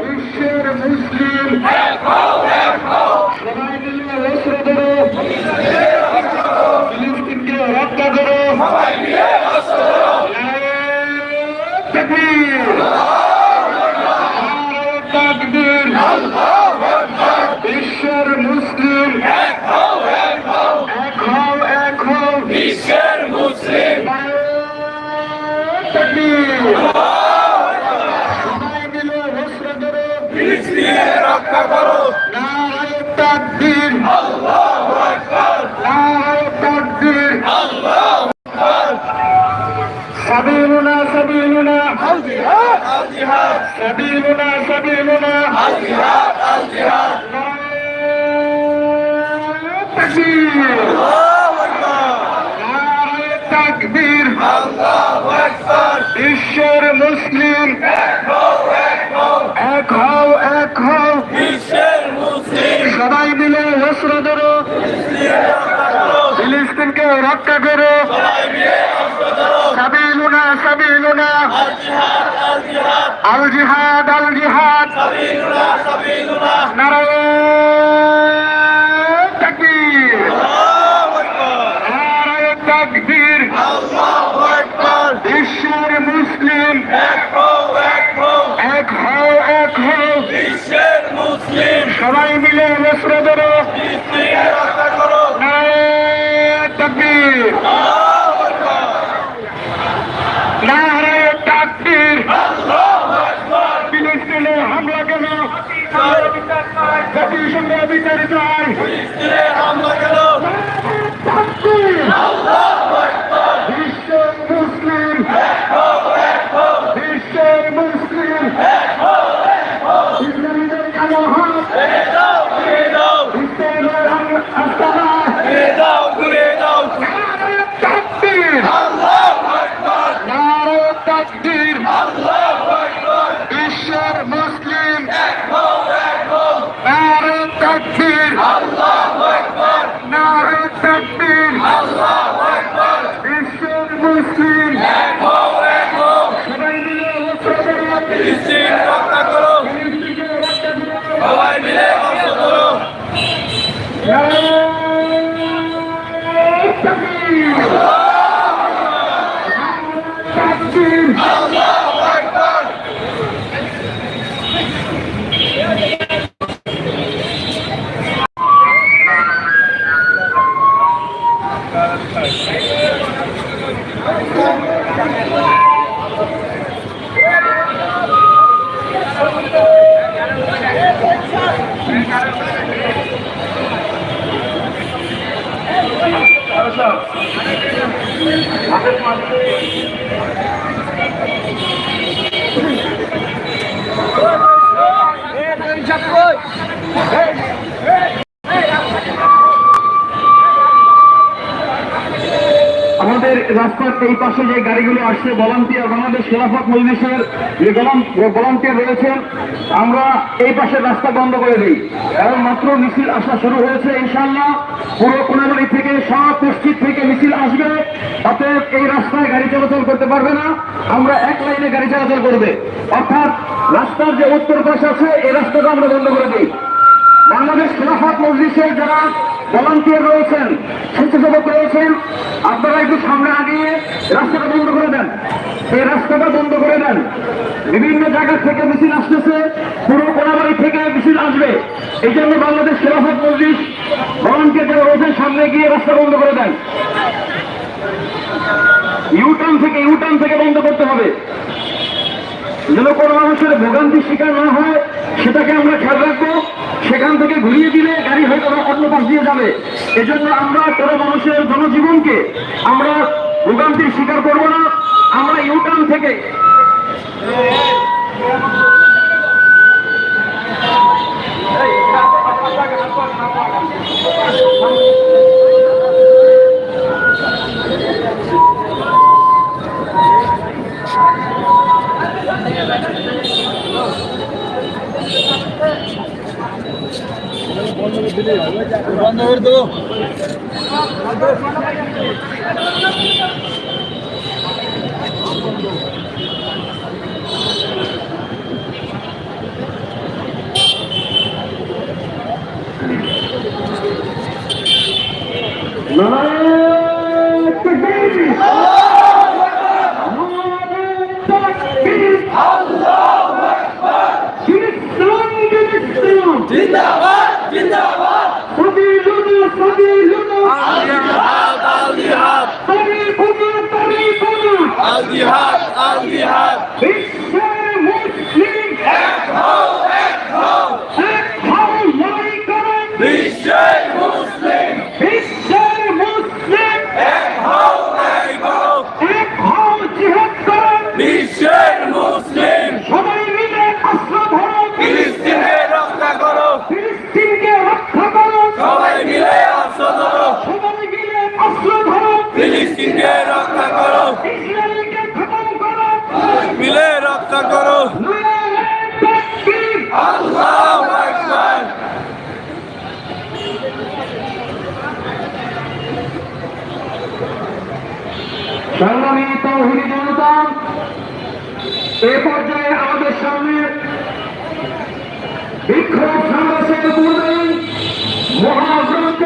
বিশ্বের মুসলিম সবাই মিলে অস্ত্র ধরো ফিলিস্তিনকে রক্ষা করো নারে তাকবীর নারে তাকবীর বিশ্বের মুসলিম এক হও এক হও বিশ্বের মুসলিম নারে তাকবীর সবাই মিলে অস্ত্র ধরো ফিলিস্তিনের রক্ষা করো নারে তাকবীর নারে তাকবীর সাবিলুনা সাবিলুনা আল জিহাদ আল জিহাদ সাবিলুনা সাবিলুনা আল জিহাদ আল জিহাদ তাকবীর আল্লাহু আকবার নারে তাকবীর। আল্লাহু আকবার। বিশ্বের মুসলিম। এক হও এক হও। সবাই মিলে অস্ত্র ধরো। ফিলিস্তিনকে রক্ষা করো। সবাই মিলে অস্ত্র ধরো। সাবিলুনা সাবিলুনা। আল জিহাদ আল জিহাদ। আল জিহাদ আল জিহাদ সাবিলুনা সাবিলুনা নারায়ে তাকবীর আল্লাহু আকবার নারায়ে তাকবীর আল্লাহু আকবার বিশ্বের মুসলিম এক হও এক হও এক হও এক হও বিশ্বের মুসলিম সবাই মিলে অস্ত্র ধরো ফিলিস্তিনের রক্ষা করো নারায়ে তাকবীর আল্লাহু আকবার নারায়ে তাকবীর আল্লাহু আকবার ফিলিস্তিনে হামলা কেন? জাতিসংঘ বিচার চাই ফিলিস্তিনে হামলা কেন তাকবীর আল্লাহু আকবার বিশ্ব মুসলিম এক হও এক হও বিশ্বের মুসলিম এক হও এক হও ইসলামীদের কালো হাত ঘুরে দাও ঘুরে দাও ইসলামের আস্তানা ঘুরে দাও ঘুরে দাও নারায়ে তাকবীর আল্লাহু আকবার নারায়ে তাকবীর আল্লাহু আকবার বিশ্বের মুসলিম এক হও এক হও নারায়ে তাকবীর আল্লাহু আকবার নারায়ে আকবার বিশ্বের মুসলিম সবাই মিলে রক্ষা করো রক্ষা করো সবাই মিলে অস্ত্র ধরো নারায়ে তাকবীর তাকবীর আল্লাহু আকবার আমাদের রাস্তার এই পাশে যে গাড়িগুলো আসছে, ভলান্টিয়ার বাংলাদেশ খেলাফত মজলিসের যে ভলান্টিয়ার রয়েছেন, আমরা এই পাশের রাস্তা বন্ধ করে দিই। এবং মাত্র মিছিল আসা শুরু হয়েছে ইনশাল্লাহ পুরো কোনাবাড়ি থেকে, সব মসজিদ থেকে মিছিল আসবে। তাতে এই রাস্তায় গাড়ি চলাচল করতে পারবে না। আমরা এক লাইনে গাড়ি চলাচল করবে। অর্থাৎ রাস্তার যে উত্তর পাশ আছে, এই রাস্তাটা আমরা বন্ধ করে দিই। মজলিসের যারা ভলান্টিয়ার রয়েছেন, স্বেচ্ছাসেবক রয়েছেন, আপনারা একটু সামনে আগিয়ে রাস্তাটা বন্ধ করে দেন। এই রাস্তাটা বন্ধ করে দেন। বিভিন্ন জায়গা থেকে মিছিল আসতেছে, পুরো কোনাবাড়ি থেকে মিছিল আসবে। এই জন্য বাংলাদেশ খেলাফত মজলিস ভলান্টিয়ার যারা রয়েছেন, সামনে গিয়ে রাস্তা বন্ধ করে দেন। ইউটার্ন থেকে ইউটার্ন থেকে বন্ধ করতে হবে। যেন কোনো মানুষের ভোগান্তির শিকার না হয় সেটাকে আমরা খেয়াল রাখব। সেখান থেকে ঘুরিয়ে দিলে গাড়ি হয়তো অন্য পাশ দিয়ে যাবে। এজন্য আমরা কোনো মানুষের জনজীবনকে আমরা ভোগান্তির শিকার করব না। আমরা ইউটার্ন থেকে বন্ধ করে দেবো Allah Akbar! Şirin Sılam gibi Sılam! Zindabad! আল জিহাদ আল জিহাদ। বিশ্বের মুসলিম। এক হও এক হও এক হও লড়াই করুন বিশ্বের মুসলিম। বিশ্বের মুসলিম এক হও এক হও এক হও জিহাদ করুন বিশ্বের মুসলিম সবাই মিলে অস্ত্র ধরুন ফিলিস্তিনকে রক্ষা করো। ফিলিস্তিনকে রক্ষা করুন সবাই মিলে অস্ত্র ধরো। সবাই মিলে অস্ত্র ধরুন ফিলিস্তিনকে রক্ষা সংগ্রামী তৌহিদি জনতা এ পর্যায়ে আমাদের সামনে বিক্ষোভ সমাবেশের পূর্বেই মহাগ্রন্থ